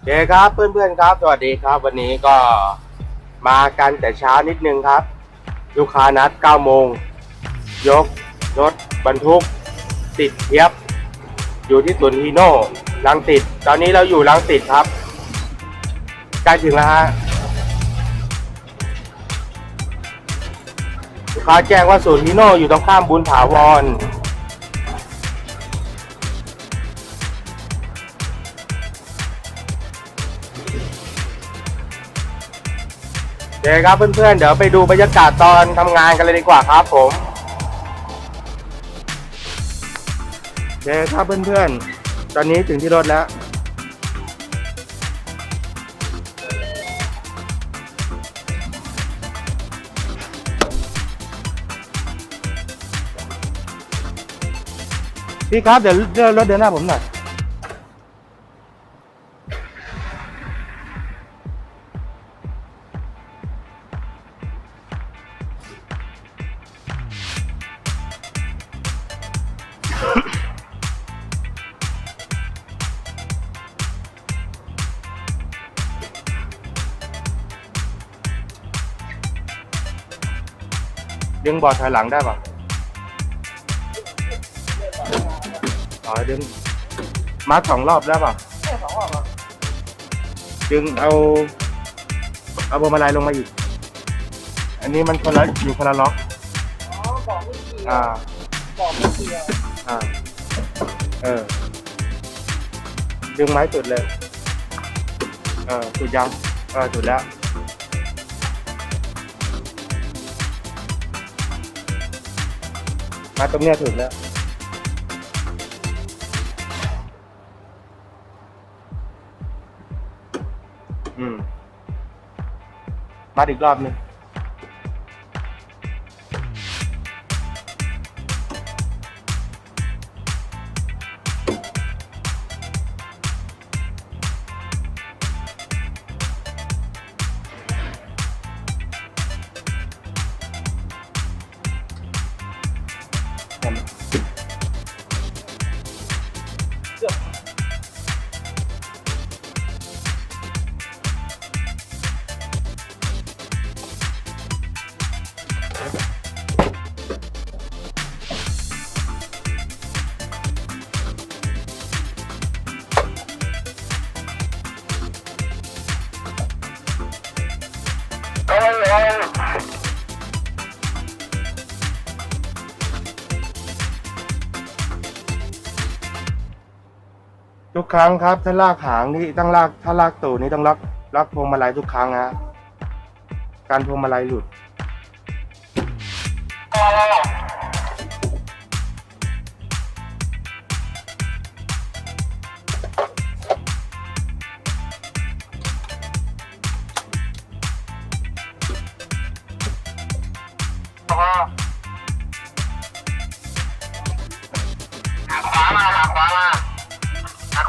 โอเคครับเพื่อนๆครับ สวัสดีครับ วันนี้ก็มากันแต่เช้านิดนึงครับ ลูกค้านัด9โมง ยกรถบรรทุก ติดเทียบ อยู่ที่สวนฮีโน่ลังติด ตอนนี้เราอยู่ลังติดครับใกล้ถึงแล้วฮะลูกค้าแจ้งว่าศูนฮีโน่อยู่ตรงข้ามบุญถาวร โอเคครับเพื่อนๆ เดี๋ยวไปดูบรรยากาศตอนทำงานกันเลยดีกว่าครับผมโอเคครับเพื่อนๆ ตอนนี้ถึงที่รถแล้ว พี่ครับเดี๋ยวเลื่อนรถเดินหน้าผมหน่อย บอดถอยหลังได้ป่ะอ๋อดึงมาร์คสองรอบได้ป่ะแค่สองรอบเหรอดึงเอา เอาพวงมาลัยลงมาอีก อันนี้มันคนละอยู่คนละล็อก อ๋อบอกไม่เกี่ยวอ่าบอกไม่เกี่ยวอ่า เออ ดึงไม้สุดเลย เออสุดยัง เออสุดแล้ว มาตรงเนี้ยถูกแล้วอืมมาอีกรอบหนึง ทุกครั้งครับ ถ้าลากหางนี่ต้องลากถ้าลากตูดนี่ต้องล็อกล็อกพวงมาลัยทุกครั้งฮะการพวงมาลัยหลุด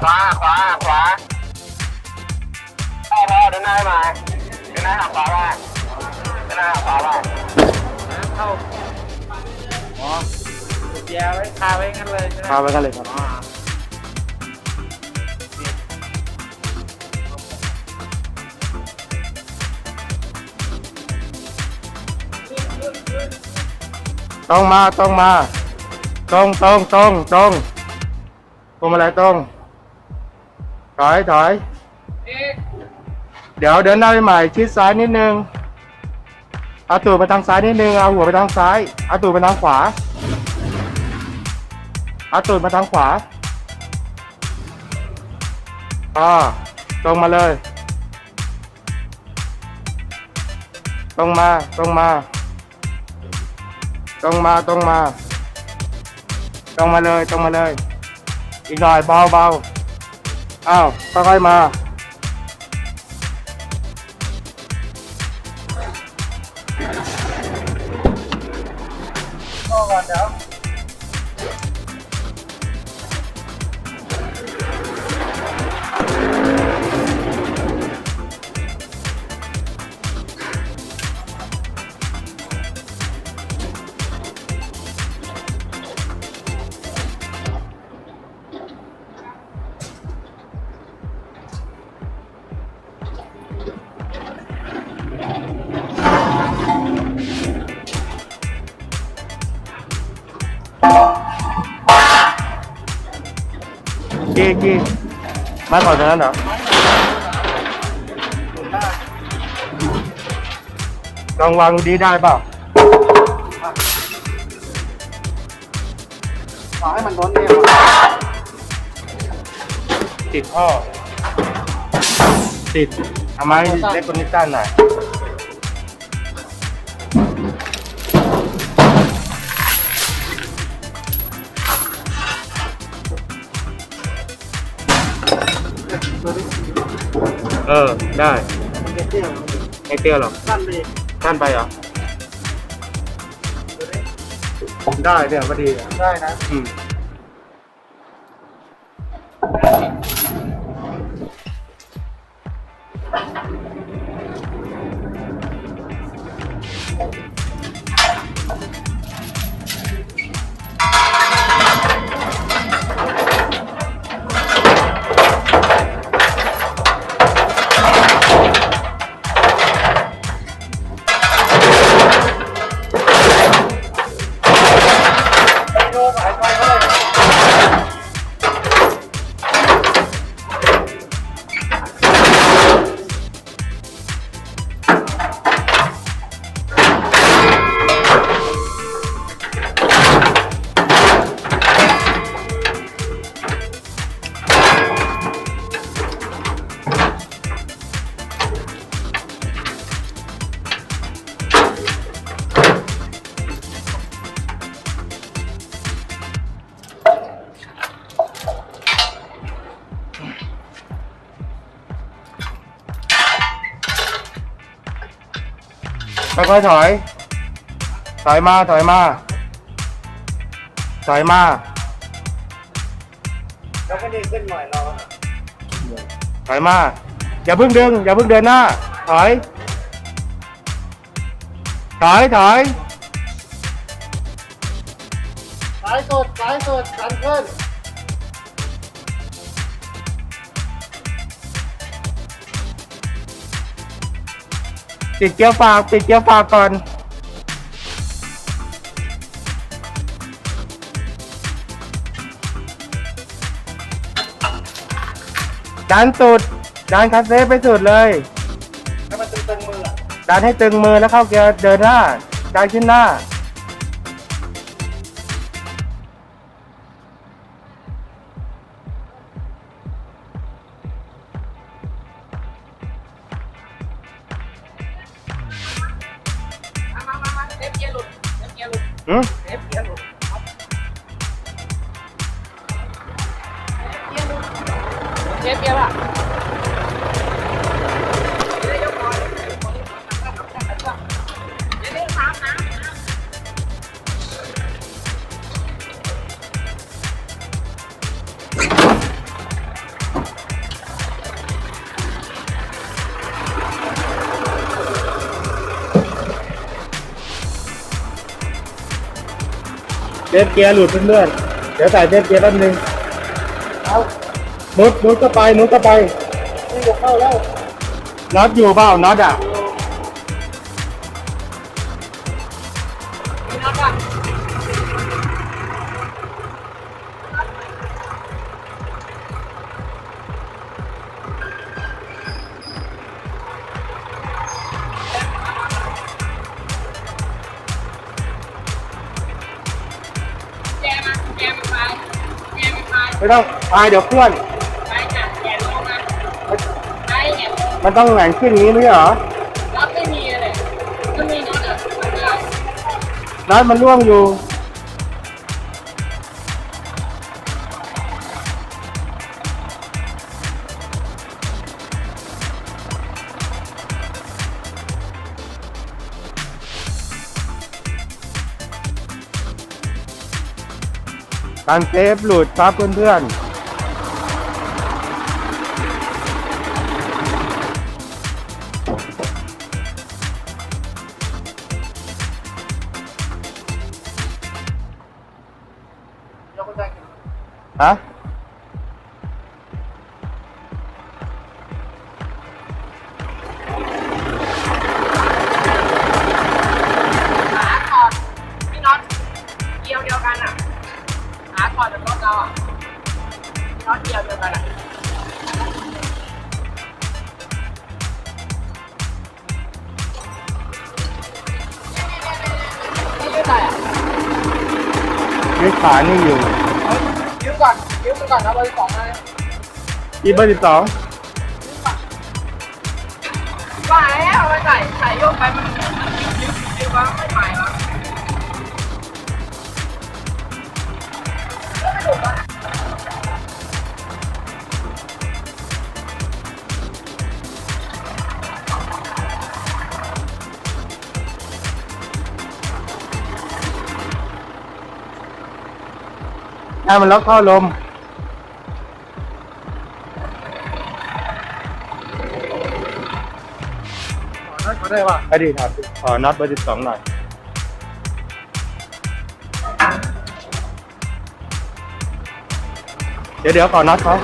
ขวาขวาขวาพ่อพ่อเดินหน้าให้มาเดินหน้าหักขวามาเดินหน้าหักขวามาเข้าอ๋อเกียร์ไว้คาไว้งั้นเลยใช่ไหมพาไปกันเลยครับอ๋อต้องมาต้องมาตรงตรงตรงตรงพวงมาลัยตรง ถอยถอยเดี๋ยวเดินหน้าไปใหม่ชิดซ้ายนิดนึงเอาตูดไปทางซ้ายนิดนึงเอาหัวไปทางซ้ายเอาตูดไปทางขวาเอาตูดมาทางขวาอ่าตรงมาเลย ตรงมาตรงมา ตรงมาตรงมา ตรงมาเลยตรงมาเลย อีกหน่อยเบาเบา อ้าวค่อยๆมา จีจีมาก่อนตรงนั้นเหรอลองวางดีได้เปล่าขอให้มันร้อนเนี่ยติดพ่อ ติดทำไมเล็กคนนี้ตั้นหน่อย เออ ได้มันจะเตี้ยไม่เตี้ยหรอกสั้นไปสั้นไปเหรอ ได้เนี่ยพอดีอะได้นะ อืม ค่อยๆถอย ถอยมาถอยมา ถอยมา แล้วก็ดีขึ้นหน่อยเราถอยมา อย่าเพิ่งดึง อย่าเพิ่งเดินหน้า ถอย ถอยถอยสายสุดสายสุดดันขึ้น ติดเกียร์ฝากติดเกียร์ฝากก่อนดันสุดดันคัสเซฟไปสุดเลยให้มันตึงๆมืออะดันให้ตึงมือแล้วเข้าเกียร์เดินหน้าดันขึ้นหน้ามา เทปเกียร์หลุดเพื่อนๆเดี๋ยวใส่เทปเกียร์แป๊บนึงเอามุดมุดก็ไปมุดก็ไปนี่ยกเข้าแล้วน็อตอยู่เปล่าน็อตอะ ไปไม่ต้องพายเดี๋ยวเคลื่อน ไปจัดแกลงมาไปเนี่ยมันต้องแหงนขึ้นอย่างนี้ไม่ใช่เหรอรับไม่มีเลยมันมีน็อตอะมันได้น็อตมันร่วงอยู่ การเซฟหลุดครับเพื่อนๆ ยึดขานี่อยู่ยืมก่อนยืมก่อนนะเบอร์สองเลยอีเบอร์สิบสองว่าแล้วไปใส่ใส่โยกไปมันมันยึดยึดวะไม่ ไปวะให้มันล็อกเข้าลมขอได้ขอได้ป่ะอดีตครับขอน็อตเบอร์สิบสองหน่อย เดี๋ยวเดี๋ยวขอน็อตเขา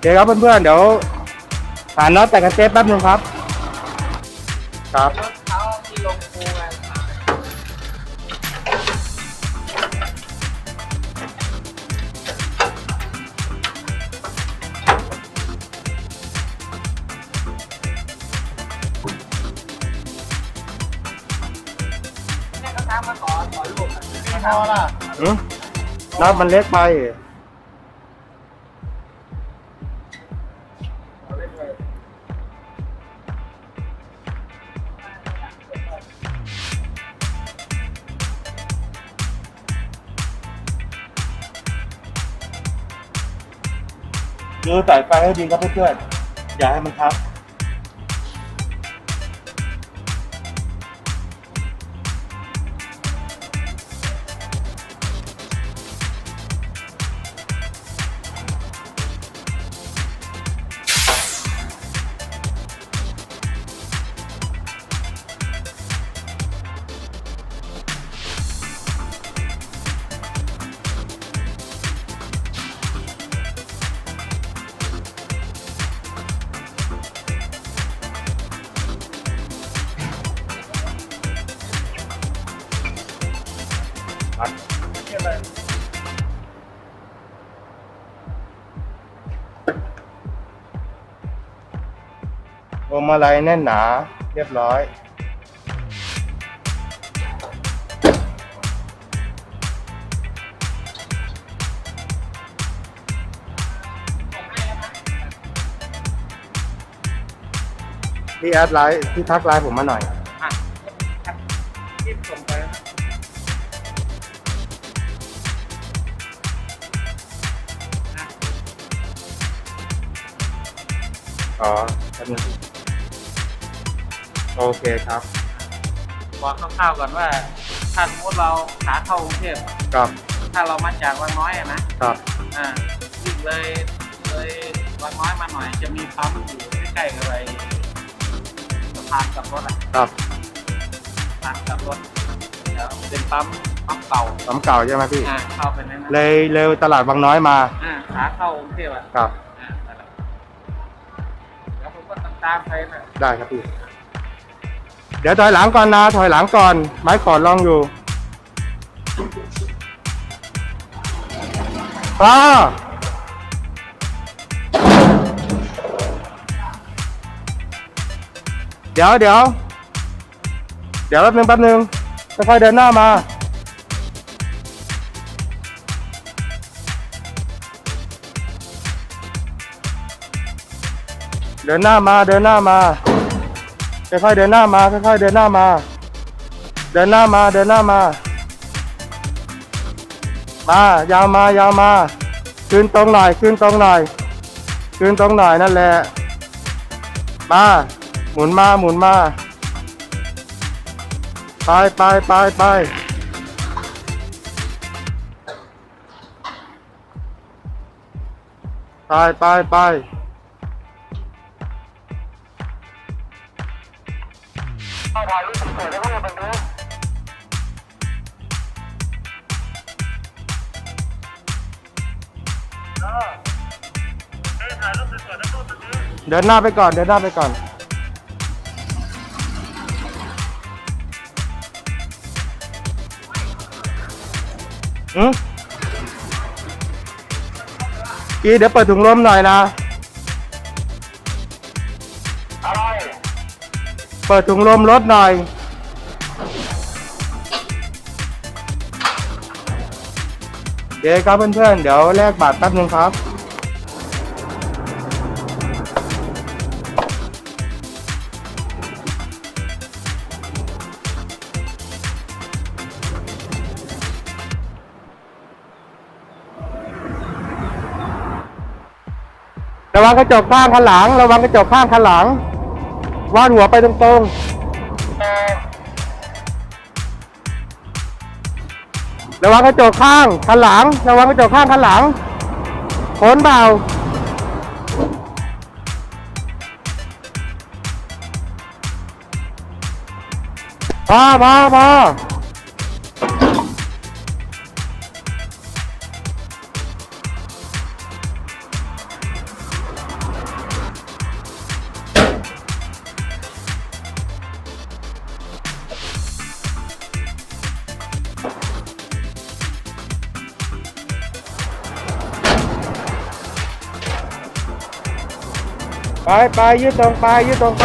เคครับเพื่อนๆเดี๋ยวหาน็อตแต่กันเทปแป๊บนึงครับ ครับรถเขาที่ลงปูกันเนี่ยก็ตามมาขอขอลูกอะไม่พอล่ะอืมน็อตมันเล็กไป ใสายไฟให้ดีครับเพื่อนๆอย่าให้มันทับ มาลัยแน่นหนาเรียบร้อยพี่แอดไลน์พี่ทักไลน์ผมมาหน่อยอะที่ส่งไปนะอ๋อ โอเคครับบอกคร่าวๆก่อนว่า ถ้าสมมติเราขาเข้ากรุงเทพกับถ้าเรามาจากวังน้อยอะนะกับอ่าวิ่งเลยเลยวังน้อยมาหน่อยจะมีปั๊มอยู่ใกล้ๆกับไอ้สะพานกลับรถอะกับสะพานกลับรถเดี๋ยวเป็นปั๊มปั๊มเก่าสำเก่าใช่ไหมพี่ อ่าเข้าไปในนั้นเลยเร็วตลาดบางน้อยมาอ่าขาเข้ากรุงเทพอะกับ อ่านั่นแหละเดี๋ยวผมก็ตามๆไปนะ ได้ครับพี่ เดี๋ยวถอยหลังก่อนนะ ถอยหลังก่อน ไม้ขอดลองอยู่ป้าเดี๋ยวเดี๋ยวเดี๋ยวแป๊บนึงแป๊บนึงค่อยๆเดินหน้ามา เดินหน้ามาเดินหน้ามา ค่อยๆเดินหน้ามาค่อยๆเดินหน้ามา เดินหน้ามาเดินหน้ามามายาวมายาวมาคืนตรงหน่อยคืนตรงหน่อยคืนตรงหน่อยนั่นแหละมาหมุนมาหมุนมาไปไปไปไปไปไปไป เดินหน้าไปก่อน เดินหน้าไปก่อน อืมกีเดี๋ยวเปิดถุงลมหน่อยนะ อะไร เปิดถุงลมรถหน่อย เดี๋ยวครับเพื่อนๆ เดี๋ยวแลกบัตรแป๊บนึงครับระวังกระจกข้างข้างหลัง ระวังกระจกข้างข้างหลังวาดหัวไปตรงๆ ระวังกระจกข้างขันหลัง ระวังกระจกข้างขันหลังโคนเบาพอพอพอ ไปไปยืดตรงไปยืดตรงไป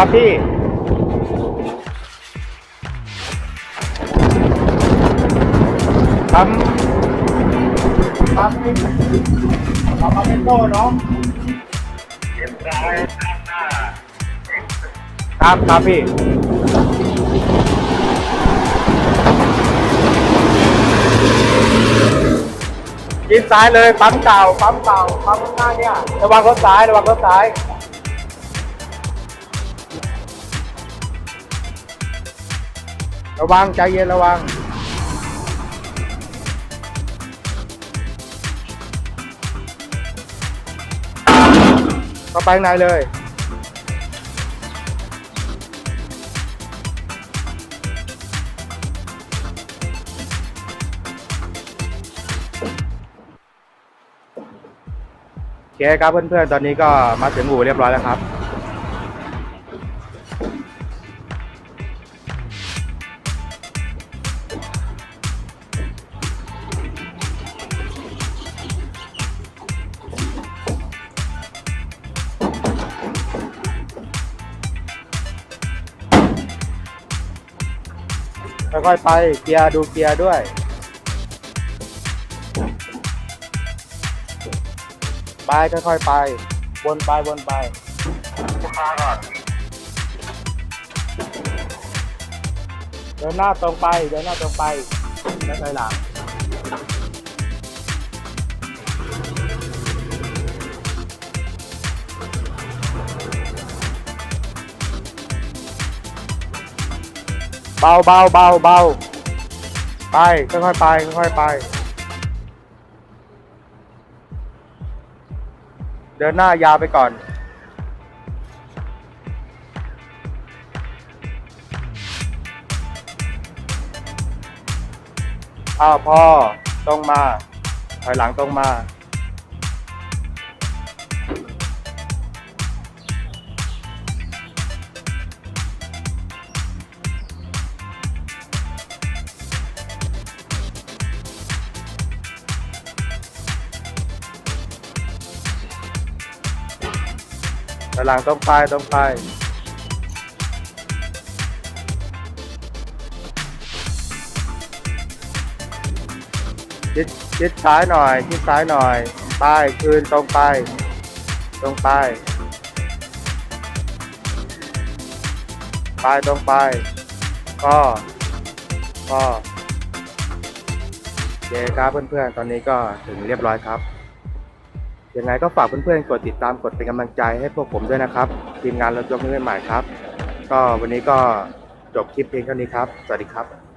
ครับพี่ครับครับพี่เราเอาเป็นโต้เนาะครับครับพี่ยิงซ้ายเลย ปั๊มเก่า ปั๊มเก่า ปั๊มข้างหน้าเนี่ย ระวังรถซ้าย ระวังรถซ้าย ระวังใจเย็นระวัง เข้าไปข้างในเลย โอเคครับเพื่อนๆ ตอนนี้ก็มาถึงอู่เรียบร้อยแล้วครับ ค่อยไป เกียร์ดูเกียร์ด้วย ไปค่อยๆไป วนไปวนไปลูกค้าก่อนเดินหน้าตรงไป เดินหน้าตรงไปแล้วถอยหลัง เบาเบาเบาเบาไปค่อยๆไปค่อยๆไป เดินหน้ายาวไปก่อนอ้าวพ่อตรงมาถอยหลังตรงมา ถอยหลังตรงไปตรงไปชิดชิดซ้ายหน่อยชิดซ้ายหน่อยไปคืนตรงไปตรงไปไปตรงไปก็ก็โอเคครับเพื่อนๆ ตอนนี้ก็ถึงเรียบร้อยครับ ยังไงก็ฝากเพื่อนๆกดติดตามกดเป็นกำลังใจให้พวกผมด้วยนะครับ ทีมงานรถยกมือใหม่ครับ ก็วันนี้ก็จบคลิปเพียงเท่านี้ครับ สวัสดีครับ